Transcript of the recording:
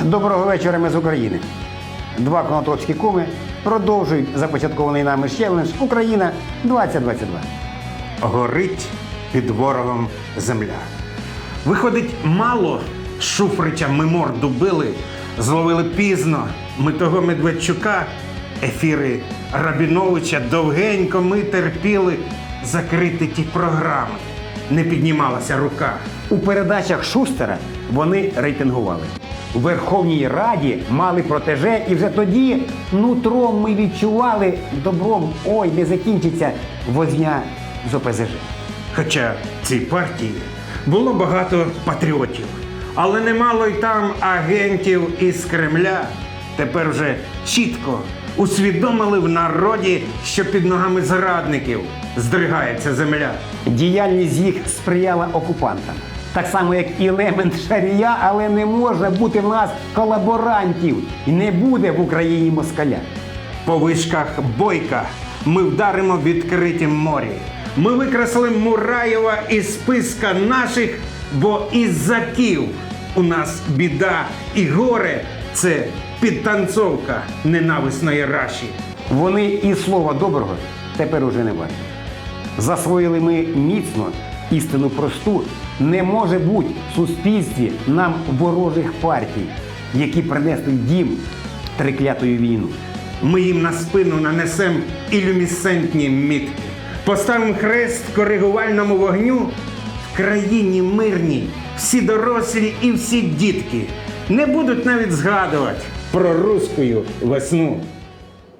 Доброго вечора, ми з України. Два конотопські куми продовжують започаткований нами челендж Україна 2022. Горить під ворогом земля. Виходить, мало Шуфрича ми морду били, зловили пізно. Ми того Медведчука, ефіри Рабіновича довгенько ми терпіли закрити ті програми. Не піднімалася рука. У передачах Шустера вони рейтингували. У Верховній Раді мали протеже, і вже тоді нутром ми відчували добром, ой, не закінчиться возня з ОПЗЖ. Хоча цій партії було багато патріотів, але немало й там агентів із Кремля. Тепер вже чітко усвідомили в народі, що під ногами зрадників здригається земля. Діяльність їх сприяла окупантам. Так само, як і елемент шарія, але не може бути в нас колаборантів. І не буде в Україні москаля. По вишках бойка ми вдаримо відкритім морі. Ми викреслим Мураєва із списка наших, бо із-за Київ у нас біда і горе це підтанцовка ненависної раші. Вони і слова доброго тепер уже не бачать. Засвоїли ми міцно істину просту. Не може бути в суспільстві нам ворожих партій, які принесли дім триклятою війну. Ми їм на спину нанесемо ілюмісцентні мітки. Поставимо хрест коригувальному вогню в країні мирній. Всі дорослі і всі дітки не будуть навіть згадувати про русскую весну.